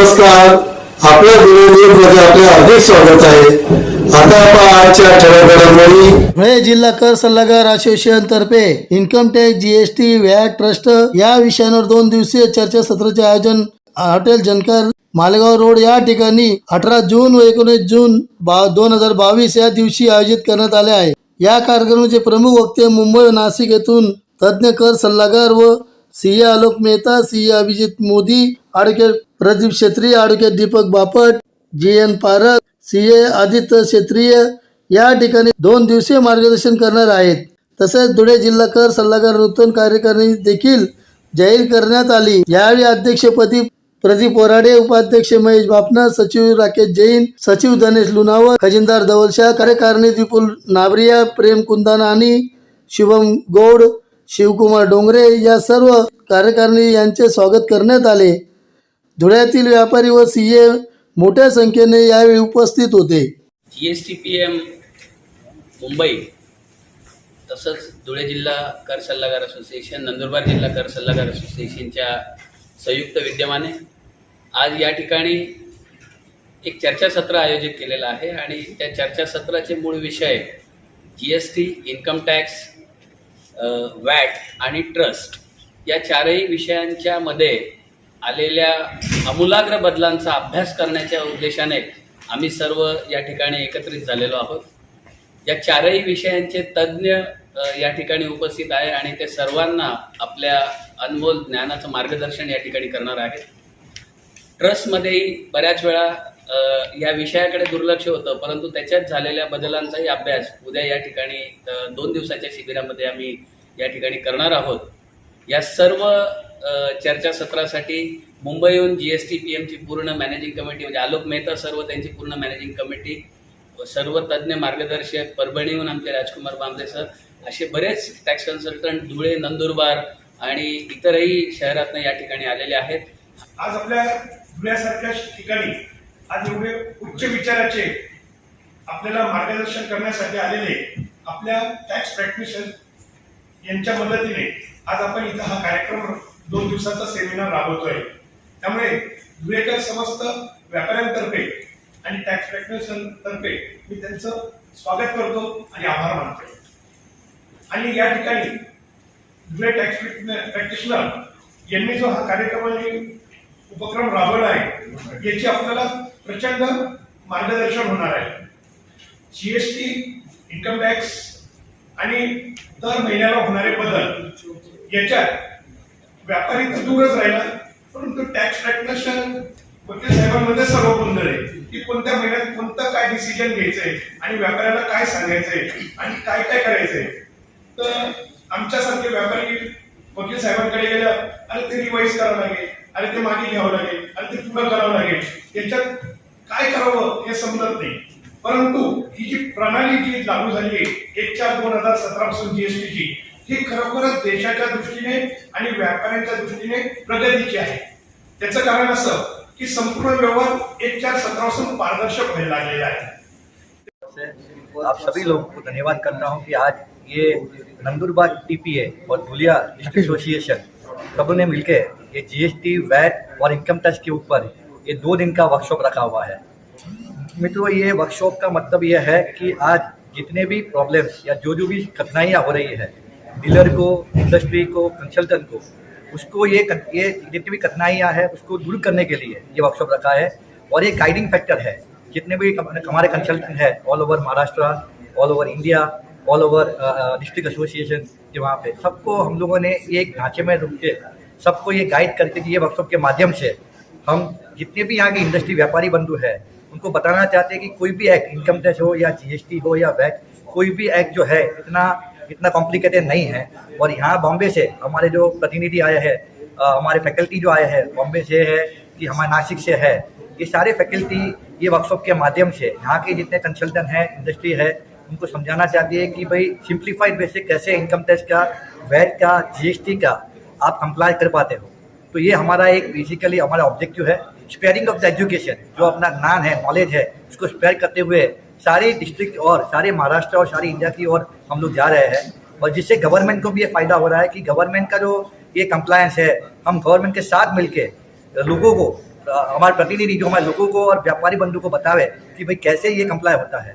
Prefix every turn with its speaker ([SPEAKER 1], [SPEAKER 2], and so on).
[SPEAKER 1] नमस्कार. आपल्या मध्ये आपले हार्दिक स्वागत आहे. आता आजच्या
[SPEAKER 2] धुळे जिल्हा कर सल्लागार असोसिएशन तर्फे income tax GST VAT trust या विषयांवर दोन दिवसीय चर्चासत्राचे आयोजन हॉटेल जनकर मालेगाव रोड या ठिकाणी अठरा जून व एकोणीस जून दोन हजार बावीस या दिवशी आयोजित करण्यात आले आहे. या कार्यक्रमाचे प्रमुख वक्ते मुंबई व नाशिक येथून तज्ज्ञ कर सल्लागार व CA Alok Mehta CA Abhijit Modi advocate Pradeep Kshetriya advocate Deepak Bapat G N Parakh CA Aditya Kshetriya या ठिकाणी दोन दिवसीय मार्गदर्शन करणार आहेत. तसेच धुळे जिल्हा कर सल्लागार नूतन कार्यकारिणी देखील जाहीर करण्यात आली. यावेळी अध्यक्षपदी प्रदीप वराडे उपाध्यक्ष महेश बापना सचिव राकेश जैन सचिव धनेश लुनावर खजिनदार धवलशाह कार्यकारिणी विपुल नाबरिया प्रेम कुंदाना आणि शुभम गौड शिवकुमार डोंगरे या सर्व कार्यकारिणी यांचे स्वागत करण्यात आले. धुळ्यातील व्यापारी व सी ए मोठ्या संख्येने यावेळी उपस्थित होते.
[SPEAKER 3] G S T P M Mumbai तसंच धुळे जिल्हा कर सल्लागार असोसिएशन नंदुरबार जिल्हा कर सल्लागार असोसिएशनच्या संयुक्त विद्यमाने आज या ठिकाणी एक चर्चासत्र आयोजित केलेलं आहे आणि त्या चर्चासत्राचे मूळ विषय G S T income tax VAT आणि ट्रस्ट या चारही विषयांच्या मध्ये आलेल्या आमूलाग्र बदलांचा अभ्यास करण्याच्या उद्देशाने आम्ही सर्व या ठिकाणी एकत्रित झालेलो आहोत. या चारही विषयांचे तज्ज्ञ या ठिकाणी उपस्थित आहे आणि ते सर्वांना आपल्या अनमोल ज्ञानाचं मार्गदर्शन या ठिकाणी करणार आहे ट्रस्टमध्येही बऱ्याच वेळा या विषयाकडे दुर्लक्ष होतं परंतु त्याच्यात झालेल्या बदलांचाही अभ्यास उद्या या ठिकाणी दोन दिवसाच्या शिबिरामध्ये आम्ही या ठिकाणी करणार आहोत. या सर्व चर्चासत्रासाठी मुंबईहून जी एस टी पी एमची पूर्ण मॅनेजिंग कमिटी म्हणजे आलोक मेहता सर्व त्यांची पूर्ण मॅनेजिंग कमिटी सर्व तज्ज्ञ मार्गदर्शक परभणीहून आमचे राजकुमार बांबरे सर असे बरेच टॅक्स कन्सल्टंट धुळे नंदुरबार आणि इतरही शहरातनं या ठिकाणी आलेले आहेत.
[SPEAKER 4] आज आपल्या धुळ्यासारख्या ठिकाणी आज एवढे उच्च विचाराचे आपल्याला मार्गदर्शन करण्यासाठी आलेले आपल्या टॅक्स प्रॅक्टिशनर यांच्या मदतीने आज आपण इथं हा कार्यक्रम दोन दिवसाचा सेमिनार राबवतोय. त्यामुळे धुळेकर समस्त व्यापाऱ्यांतर्फे आणि टॅक्स प्रॅक्टिशनर तर्फे मी त्यांचं स्वागत करतो आणि आभार मानतो. आणि या ठिकाणी धुळे टॅक्स प्रॅक्टिशनर यांनी जो हा कार्यक्रम आणि उपक्रम राबवला आहे याची आपल्याला प्रचंड मार्गदर्शन होणार आहे. जीएसटी इन्कम टॅक्स आणि दर महिन्याला होणारे बदल. याच्यात व्यापारी तर दूरच राहिला परंतु टॅक्स प्रॅक्टिशनर वकील साहेबांमध्ये सर्व गोंधळ आहे की कोणत्या महिन्यात कोणतं काय डिसिजन घ्यायचंय आणि व्यापाऱ्याला काय सांगायचंय आणि काय काय करायचंय. तर आमच्यासारखे व्यापारी वकील साहेबांकडे गेलं आणि ते रिवाईज करावं लागेल. आणि ते मागे घ्यावं लागेल आणि ते पुढं करावं लागेल. याच्यात काय करावं हे समजत नाही. परंतु ही जी प्रणाली जी लागू झाली आहे एक चार दोन हजार सतरा पासून जीएसटीची ही खरोखरच देशाच्या दृष्टीने आणि व्यापाऱ्यांच्या दृष्टीने प्रगतीची आहे. त्याचं कारण असं की संपूर्ण व्यवहार एक चार सतरा पासून पारदर्शक व्हायला लागलेला आहे.
[SPEAKER 5] आप सभी लोगों को धन्यवाद करता हूं कि आज ये नंदुरबार टीपीए और धुलिया डिस्ट्रिक्ट एसोसिएशन सबों ने मिलकर ये जीएसटी वैट और इनकम टैक्स के ऊपर ये दो दिन का वर्कशॉप रखा हुआ है। मित्रों, ये वर्कशॉप का मतलब यह है कि आज जितने भी प्रॉब्लम्स या जो जो भी कठिनाइयाँ हो रही है डीलर को इंडस्ट्री को कंसल्टेंट को, उसको ये ये जितनी भी कठिनाइयाँ है, उसको दूर करने के लिए ये वर्कशॉप रखा है। और ये गाइडिंग फैक्टर है, जितने भी हमारे कंसल्टेंट हैं all over Maharashtra all over India all over district association के वहाँ पे, सबको हम लोगों ने एक ढांचे में रुक के सबको ये गाइड करके ये वर्कशॉप के माध्यम से हम जितने भी यहाँ के इंडस्ट्री व्यापारी बंधु हैं, उनको बताना चाहते हैं कि कोई भी एक्ट इनकम टैक्स हो या जीएसटी हो या वैट कोई भी एक्ट जो है, इतना इतना कॉम्प्लिकेटेड नहीं है। और यहाँ बॉम्बे से हमारे जो प्रतिनिधि आए हैं हमारे फैकल्टी जो आए हैं, बॉम्बे से है कि हमारे नासिक से है, ये सारे फैकल्टी ये वर्कशॉप के माध्यम से यहाँ के जितने कंसल्टेंट हैं इंडस्ट्री है, उनको समझाना चाहती है कि भाई सिंप्लीफाइड वे से कैसे इनकम टैक्स का वैट का जीएसटी का आप कंप्लाई कर पाते हो। तो ये हमारा एक बेसिकली हमारा ऑब्जेक्टिव है स्पेयरिंग ऑफ़ द एजुकेशन जो अपना ज्ञान है नॉलेज है, उसको स्पेयर करते हुए सारे डिस्ट्रिक्ट और सारे महाराष्ट्र और सारी इंडिया की ओर हम लोग जा रहे हैं। और जिससे गवर्नमेंट को भी ये फ़ायदा हो रहा है कि गवर्नमेंट का जो ये कंप्लायंस है, हम गवर्नमेंट के साथ मिलके लोगों को हमारे प्रतिनिधि जो हमारे लोगों को और व्यापारी बंधु को बतावे कि भाई कैसे ये कंप्लाई होता है।